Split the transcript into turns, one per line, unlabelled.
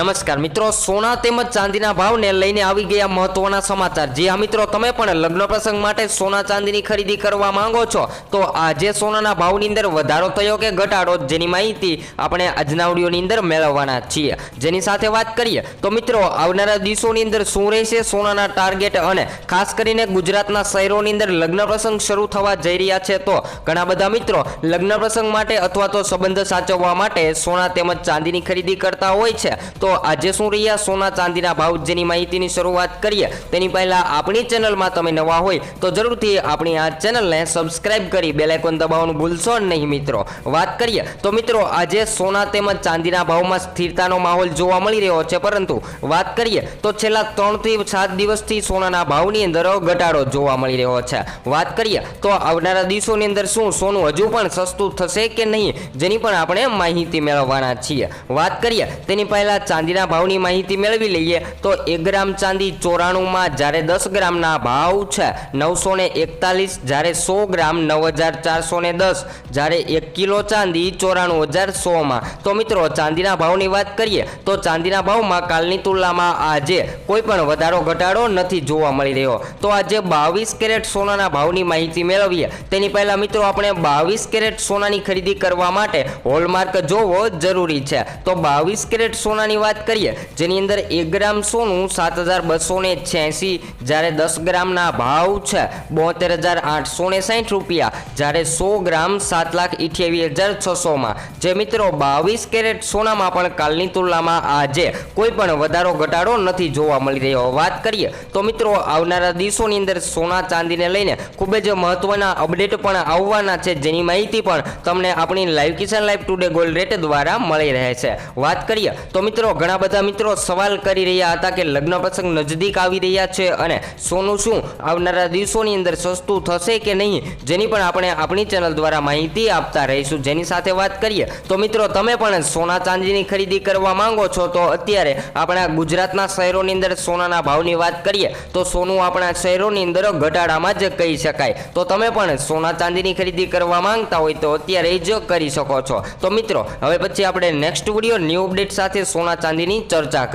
નમસ્કાર મિત્રો, સોના તેમજ ચાંદીના ભાવને લઈને આવી ગયા મહત્વના સમાચાર. જે આ મિત્રો, તમે પણ લગ્ન પ્રસંગ માટે સોના ચાંદીની ખરીદી કરવા માંગો છો, તો આજે સોનાના ભાવની અંદર વધારો થયો કે ઘટાડો, જેની માહિતી આપણે આજના ઓડિયોની અંદર મેળવવાના છીએ. જેની સાથે વાત કરીએ, તો મિત્રો, આવનારા દિવસોની અંદર શું રહેશે સોનાના ટાર્ગેટ અને ખાસ કરીને ગુજરાતના શહેરોની અંદર લગ્ન પ્રસંગ શરૂ થવા જઈ રહ્યા છે, તો ઘણા બધા મિત્રો લગ્ન પ્રસંગ માટે અથવા તો સંબંધ સાચવવા માટે સોના તેમજ ચાંદીની ખરીદી કરતા હોય છે, તો આજે શું રહ્યા? સોના ચાંદીના ભાવ જેની માહિતીની શરૂઆત કરીએ. તેની પહેલા આપણી ચેનલમાં તમે નવા હોય તો જરૂરથી આપણી આ ચેનલને સબસ્ક્રાઇબ કરી બેલ આઇકોન દબાવવાનું ભૂલશો નહીં મિત્રો. વાત કરીએ તો મિત્રો, આજે સોના તેમજ ચાંદીના ભાવમાં સ્થિરતાનો માહોલ જોવા મળી રહ્યો છે પરંતુ વાત કરીએ તો છેલ્લા ત્રણથી સાત દિવસથી સોનાના ભાવની અંદર ઘટાડો જોવા મળી રહ્યો છે. વાત કરીએ તો આવનારા દિવસોની અંદર શું સોનું હજુ પણ સસ્તું થશે કે નહીં? જેની પણ આપણે માહિતી મેળવવાના છીએ. વાત કરીએ તેની પહેલા ચાંદીના ભાવની માહિતી મેળવી લઈએ તો એક ગ્રામ ચાંદી ચોરાણુંમાં જ્યારે દસ ગ્રામના ભાવ છે નવસો ને એકતાલીસ, જ્યારે સો ગ્રામ નવ હજાર ચારસો ને દસ, જ્યારે એક કિલો ચાંદી ચોરાણું હજાર સોમાં. તો મિત્રો, ચાંદીના ભાવની વાત કરીએ તો ચાંદીના ભાવમાં કાલની તુલનામાં આજે કોઈ પણ વધારો, ઘટાડો નથી જોવા મળી રહ્યો. તો આજે બાવીસ કેરેટ સોનાના ભાવની માહિતી મેળવીએ. તેની પહેલા મિત્રો, આપણે બાવીસ કેરેટ સોનાની ખરીદી કરવા માટે હોલમાર્ક જોવો જરૂરી છે. તો બાવીસ કેરેટ સોનાની વાત કરીએ, જેની અંદર એક ગ્રામ સોનું, સાત હજાર બસો ને છ્યાસી, જ્યારે દસ ગ્રામના ભાવ છે, બોતેર હજાર આઠસો ને સાઠ રૂપિયા, જ્યારે સો ગ્રામ સાત લાખ અઠ્યાવીસ હજાર છસોમાં. જે મિત્રો, બાવીસ કેરેટ સોનામાં પણ કાલની તુલનામાં આજે કોઈ પણ વધારો, ઘટાડો નથી જોવા મળી રહ્યો. વાત કરીએ, તો મિત્રો, આવનારા દિવસોની અંદર સોના ચાંદીને લઈને ખૂબ જ મહત્વના અપડેટ પણ આવવાના છે, જેની માહિતી પણ તમને આપણી live Kisan live today gold rate દ્વારા મળી રહે છે. વાત કરીએ, તો મિત્રો ઘણા બધા મિત્રો સવાલ કરી રહ્યા હતા કે લગ્ન પ્રસંગ નજદીક આવી રહ્યા છે અને સોનું શું આવનારા દિવસોની અંદર સસ્તું થશે કે નહીં જેની પણ આપણે આપણી ચેનલ દ્વારા માહિતી આપતા રહીશું. જેની સાથે વાત કરીએ તો મિત્રો તમે પણ સોના ચાંદીની ખરીદી કરવા માંગો છો તો અત્યારે આપણા ગુજરાતના શહેરોની અંદર સોનાના ભાવની વાત કરીએ તો સોનું આપણા શહેરોની અંદર ઘટાડામાં જ કહી શકાય. તો તમે પણ સોના ચાંદીની ખરીદી કરવા માંગતા હોય તો અત્યારે જ કરી શકો છો. તો મિત્રો, હવે પછી આપણે નેક્સ્ટ વીડિયો ન્યૂ અપડેટ સાથે સોના ચાંદીની ચર્ચા